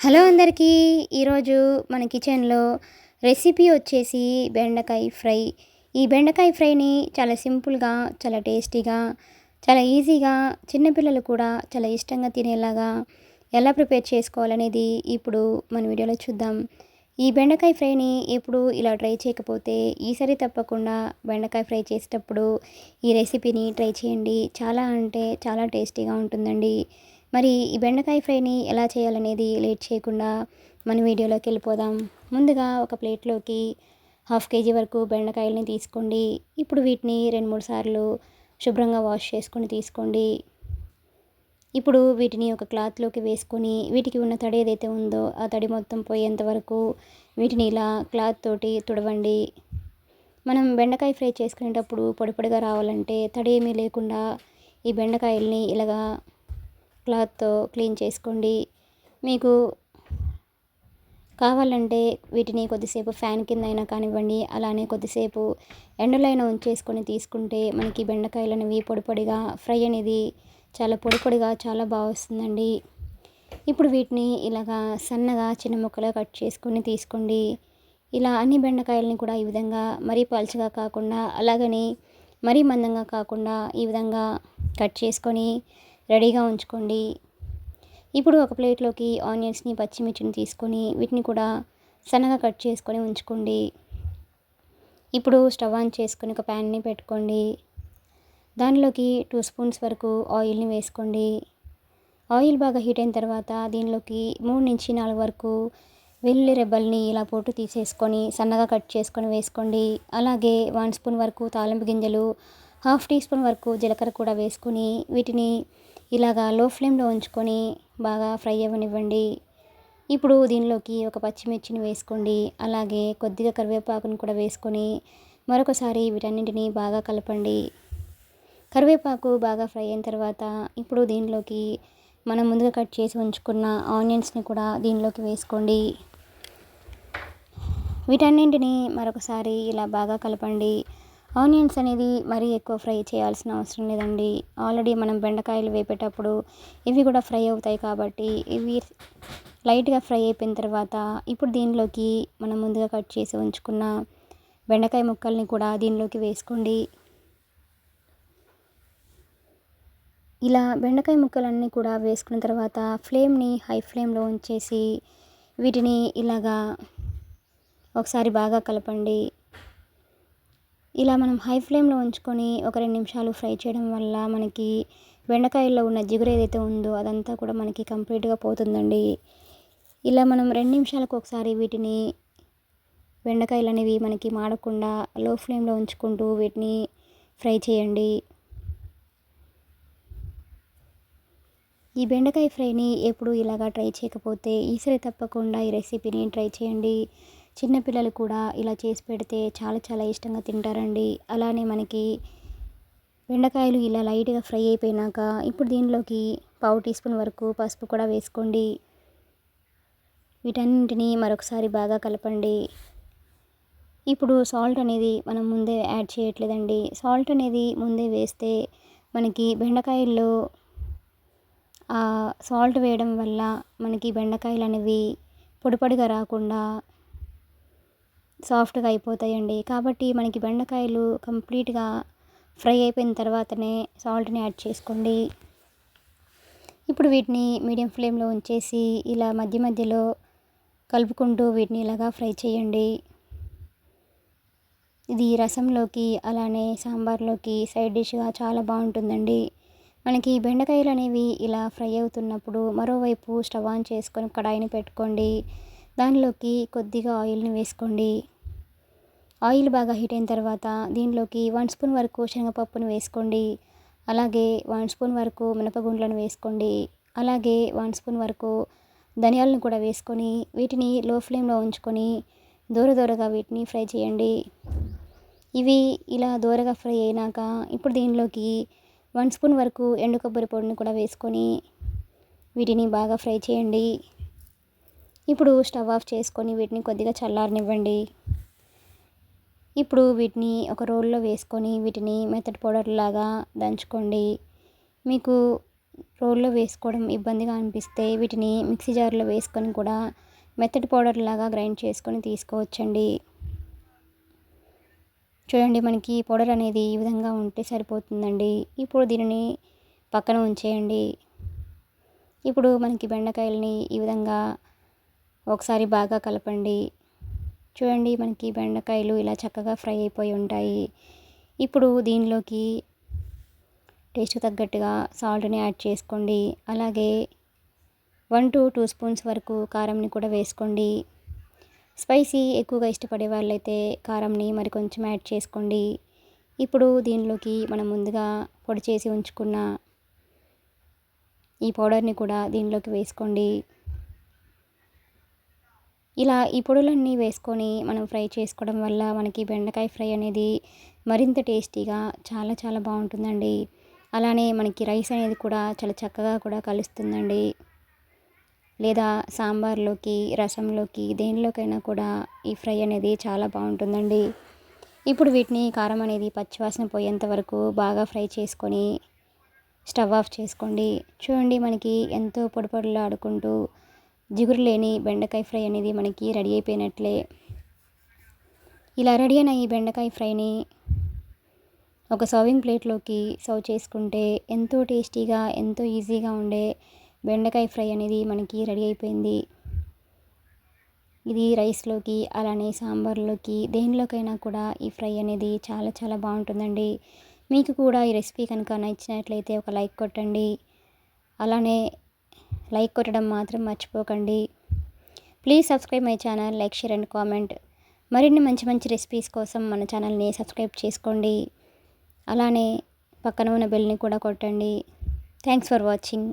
Hello అందరికీ. ఈరోజు మన కిచెన్లో రెసిపీ వచ్చేసి బెండకాయ ఫ్రై. ఈ బెండకాయ ఫ్రైని చాలా సింపుల్గా చాలా టేస్టీగా చాలా ఈజీగా చిన్నపిల్లలు కూడా చాలా ఇష్టంగా తినేలాగా ఎలా ప్రిపేర్ చేసుకోవాలనేది ఇప్పుడు మన వీడియోలో చూద్దాం. ఈ బెండకాయ ఫ్రైని ఎప్పుడు ఇలా ట్రై చేయకపోతే ఈసారి తప్పకుండా బెండకాయ ఫ్రై చేసేటప్పుడు ఈ రెసిపీని ట్రై చేయండి. చాలా అంటే చాలా టేస్టీగా ఉంటుందండి. మరి ఈ బెండకాయ ఫ్రైని ఎలా చేయాలనేది లేట్ చేయకుండా మన వీడియోలోకి వెళ్ళిపోదాం. ముందుగా ఒక ప్లేట్లోకి హాఫ్ కేజీ వరకు బెండకాయలని తీసుకోండి. ఇప్పుడు వీటిని రెండు మూడు సార్లు శుభ్రంగా వాష్ చేసుకొని తీసుకోండి. ఇప్పుడు వీటిని ఒక క్లాత్లోకి వేసుకొని వీటికి ఉన్న తడి ఏదైతే ఉందో ఆ తడి మొత్తం పోయేంత వరకు వీటిని ఇలా క్లాత్ తోటి తుడవండి. మనం బెండకాయ ఫ్రై చేసుకునేటప్పుడు పొడి పొడిగా రావాలంటే తడి ఏమీ లేకుండా ఈ బెండకాయల్ని ఇలాగా క్లాత్తో క్లీన్ చేసుకోండి. మీకు కావాలంటే వీటిని కొద్దిసేపు ఫ్యాన్ కింద అయినా కానివ్వండి అలానే కొద్దిసేపు ఎండలైనా ఉంచేసుకొని తీసుకుంటే మనకి బెండకాయలు అనేవి పొడి పొడిగా ఫ్రై అనేది చాలా పొడి పొడిగా చాలా బాగా వస్తుందండి. ఇప్పుడు వీటిని ఇలాగా సన్నగా చిన్న ముక్కలుగా కట్ చేసుకొని తీసుకోండి. ఇలా అన్ని బెండకాయలని కూడా ఈ విధంగా మరీ పలుచగా కాకుండా అలాగని మరీ మందంగా కాకుండా ఈ విధంగా కట్ చేసుకొని రెడీగా ఉంచుకోండి. ఇప్పుడు ఒక ప్లేట్లోకి ఆనియన్స్ని పచ్చిమిర్చిని తీసుకొని వీటిని కూడా సన్నగా కట్ చేసుకొని ఉంచుకోండి. ఇప్పుడు స్టవ్ ఆన్ చేసుకొని ఒక ప్యాన్ని పెట్టుకోండి. దానిలోకి టూ స్పూన్స్ వరకు ఆయిల్ని వేసుకోండి. ఆయిల్ బాగా హీట్ అయిన తర్వాత దీనిలోకి మూడు నుంచి నాలుగు వరకు వెల్లుల్లి రెబ్బల్ని ఇలా పోటు తీసేసుకొని సన్నగా కట్ చేసుకొని వేసుకోండి. అలాగే వన్ స్పూన్ వరకు తాలింపు గింజలు హాఫ్ టీ స్పూన్ వరకు జీలకర్ర కూడా వేసుకొని వీటిని ఇలాగా లో ఫ్లేమ్లో ఉంచుకొని బాగా ఫ్రై అవ్వనివ్వండి. ఇప్పుడు దీనిలోకి ఒక పచ్చిమిర్చిని వేసుకోండి. అలాగే కొద్దిగా కరివేపాకుని కూడా వేసుకొని మరొకసారి వీటన్నింటినీ బాగా కలపండి. కరివేపాకు బాగా ఫ్రై అయిన తర్వాత ఇప్పుడు దీనిలోకి మనం ముందుగా కట్ చేసి ఉంచుకున్న ఆనియన్స్ని కూడా దీనిలోకి వేసుకోండి. వీటన్నింటినీ మరొకసారి ఇలా బాగా కలపండి. ఆనియన్స్ అనేది మరీ ఎక్కువ ఫ్రై చేయాల్సిన అవసరం లేదండి. ఆల్రెడీ మనం బెండకాయలు వేపేటప్పుడు ఇవి కూడా ఫ్రై అవుతాయి కాబట్టి ఇవి లైట్గా ఫ్రై అయిపోయిన తర్వాత ఇప్పుడు దీనిలోకి మనం ముందుగా కట్ చేసి ఉంచుకున్న బెండకాయ ముక్కల్ని కూడా దీనిలోకి వేసుకోండి. ఇలా బెండకాయ ముక్కలన్నీ కూడా వేసుకున్న తర్వాత ఫ్లేమ్ని హై ఫ్లేమ్లో ఉంచేసి వీటిని ఇలాగా ఒకసారి బాగా కలపండి. ఇలా మనం హై ఫ్లేమ్లో ఉంచుకొని ఒక రెండు నిమిషాలు ఫ్రై చేయడం వల్ల మనకి బెండకాయల్లో ఉన్న జిగురు ఏదైతే ఉందో అదంతా కూడా మనకి కంప్లీట్గా పోతుందండి. ఇలా మనం రెండు నిమిషాలకు ఒకసారి వీటిని బెండకాయలు అనేవి మనకి మాడకుండా లో ఫ్లేమ్లో ఉంచుకుంటూ వీటిని ఫ్రై చేయండి. ఈ బెండకాయ ఫ్రైని ఎప్పుడు ఇలాగా ట్రై చేయకపోతే ఈసారి తప్పకుండా ఈ రెసిపీని ట్రై చేయండి. చిన్నపిల్లలు కూడా ఇలా చేసి పెడితే చాలా చాలా ఇష్టంగా తింటారండి. అలానే మనకి బెండకాయలు ఇలా లైట్గా ఫ్రై అయిపోయినాక ఇప్పుడు దీనిలోకి పావు టీ స్పూన్ వరకు పసుపు కూడా వేసుకోండి. వీటన్నింటినీ మరొకసారి బాగా కలపండి. ఇప్పుడు సాల్ట్ అనేది మనం ముందే యాడ్ చేయట్లేదండి. సాల్ట్ అనేది ముందే వేస్తే మనకి బెండకాయల్లో సాల్ట్ వేయడం వల్ల మనకి బెండకాయలు అనేవి పొడిపొడిగా రాకుండా సాఫ్ట్గా అయిపోతాయండి. కాబట్టి మనకి బెండకాయలు కంప్లీట్గా ఫ్రై అయిపోయిన తర్వాతనే సాల్ట్ని యాడ్ చేసుకోండి. ఇప్పుడు వీటిని మీడియం ఫ్లేమ్లో ఉంచేసి ఇలా మధ్య మధ్యలో కలుపుకుంటూ వీటిని ఇలాగా ఫ్రై చేయండి. ఇది రసంలోకి అలానే సాంబార్లోకి సైడ్ డిష్గా చాలా బాగుంటుందండి. మనకి బెండకాయలు అనేవి ఇలా ఫ్రై అవుతున్నప్పుడు మరోవైపు స్టవ్ ఆన్ చేసుకొని కడాయిని పెట్టుకోండి. దానిలోకి కొద్దిగా ఆయిల్ని వేసుకోండి. ఆయిల్ బాగా హీట్ అయిన తర్వాత దీనిలోకి వన్ స్పూన్ వరకు శనగపప్పును వేసుకోండి. అలాగే వన్ స్పూన్ వరకు మినపగుండ్లను వేసుకోండి. అలాగే వన్ స్పూన్ వరకు ధనియాలను కూడా వేసుకొని వీటిని లో ఫ్లేమ్లో ఉంచుకొని దూర దూరగా వీటిని ఫ్రై చేయండి. ఇవి ఇలా దూరగా ఫ్రై అయినాక ఇప్పుడు దీనిలోకి వన్ స్పూన్ వరకు ఎండు కొబ్బరి పొడిని కూడా వేసుకొని వీటిని బాగా ఫ్రై చేయండి. ఇప్పుడు స్టవ్ ఆఫ్ చేసుకొని వీటిని కొద్దిగా చల్లారనివ్వండి. ఇప్పుడు వీటిని ఒక రోల్లో వేసుకొని వీటిని మెత్తటి పౌడర్ లాగా దంచుకోండి. మీకు రోల్లో వేసుకోవడం ఇబ్బందిగా అనిపిస్తే వీటిని మిక్సీ జార్లో వేసుకొని కూడా మెత్తటి పౌడర్ లాగా గ్రైండ్ చేసుకొని తీసుకోవచ్చండి. చూడండి మనకి పౌడర్ అనేది ఈ విధంగా ఉంటే సరిపోతుందండి. ఇప్పుడు దీనిని పక్కన ఉంచేయండి. ఇప్పుడు మనకి బెండకాయలని ఈ విధంగా ఒకసారి బాగా కలపండి. చూడండి మనకి బెండకాయలు ఇలా చక్కగా ఫ్రై అయిపోయి ఉంటాయి. ఇప్పుడు దీనిలోకి టేస్ట్ తగ్గట్టుగా సాల్ట్ని యాడ్ చేసుకోండి. అలాగే వన్ టు టూ స్పూన్స్ వరకు కారంని కూడా వేసుకోండి. స్పైసీ ఎక్కువగా ఇష్టపడే వాళ్ళైతే కారంని మరి కొంచెం యాడ్ చేసుకోండి. ఇప్పుడు దీనిలోకి మనం ముందుగా పొడి చేసి ఉంచుకున్న ఈ పౌడర్ని కూడా దీనిలోకి వేసుకోండి. ఇలా ఈ పొడులన్నీ వేసుకొని మనం ఫ్రై చేసుకోవడం వల్ల మనకి బెండకాయ ఫ్రై అనేది మరింత టేస్టీగా చాలా చాలా బాగుంటుందండి. అలానే మనకి రైస్ అనేది కూడా చాలా చక్కగా కూడా కలుస్తుందండి. లేదా సాంబార్లోకి రసంలోకి దేనిలోకైనా కూడా ఈ ఫ్రై అనేది చాలా బాగుంటుందండి. ఇప్పుడు వీటిని కారం అనేది పచ్చివాసన పోయేంత వరకు బాగా ఫ్రై చేసుకొని స్టవ్ ఆఫ్ చేసుకోండి. చూడండి మనకి ఎంతో పొడి ఆడుకుంటూ జిగురు లేని బెండకాయ ఫ్రై అనేది మనకి రెడీ అయిపోయినట్లే. ఇలా రెడీ అయిన ఈ బెండకాయ ఫ్రైని ఒక సర్వింగ్ ప్లేట్లోకి సర్వ్ చేసుకుంటే ఎంతో టేస్టీగా ఎంతో ఈజీగా ఉండే బెండకాయ ఫ్రై అనేది మనకి రెడీ అయిపోయింది. ఇది రైస్లోకి అలానే సాంబార్లోకి దేనిలోకైనా కూడా ఈ ఫ్రై అనేది చాలా చాలా బాగుంటుందండి. మీకు కూడా ఈ రెసిపీ కనుక నచ్చినట్లయితే ఒక లైక్ కొట్టండి. అలానే లైక్ కొట్టడం మాత్రం మర్చిపోకండి. Please subscribe my channel like share and comment మరిన్ని మంచి మంచి రెసిపీస్ కోసం మన ఛానల్ని సబ్స్క్రైబ్ చేసుకోండి. అలానే పక్కన ఉన్న బెల్ని కూడా కొట్టండి. Thanks for watching